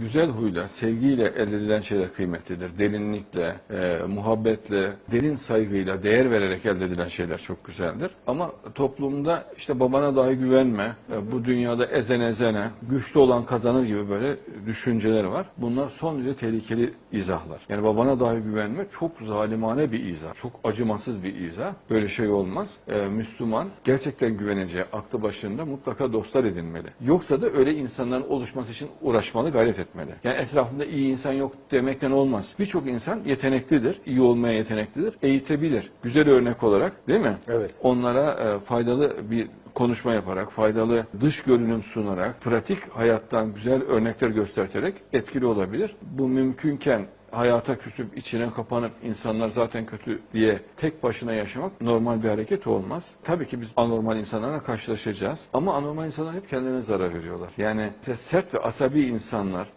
Güzel huyla, sevgiyle elde edilen şeyler kıymetlidir. Derinlikle, e, muhabbetle, derin saygıyla, değer vererek elde edilen şeyler çok güzeldir. Ama toplumda işte babana dahi güvenme, e, bu dünyada ezen ezene, güçlü olan kazanır gibi böyle düşünceler var. Bunlar son derece tehlikeli izahlar. Yani babana dahi güvenme çok zalimane bir izah, çok acımasız bir izah. Böyle şey olmaz. E, Müslüman gerçekten güveneceği, aklı başında mutlaka dostlar edinmeli. Yoksa da öyle insanların oluşması için uğraşmalı, gayret etmeli. Yani etrafında iyi insan yok demekten olmaz. Birçok insan yeteneklidir, iyi olmaya yeteneklidir, eğitebilir. Güzel örnek olarak değil mi? Evet. Onlara e, faydalı bir konuşma yaparak, faydalı dış görünüm sunarak, pratik hayattan güzel örnekler gösterterek etkili olabilir. Bu mümkünken hayata küsüp içine kapanıp insanlar zaten kötü diye tek başına yaşamak normal bir hareket olmaz. Tabii ki biz anormal insanlarla karşılaşacağız ama anormal insanlar hep kendilerine zarar veriyorlar. Yani sert ve asabi insanlar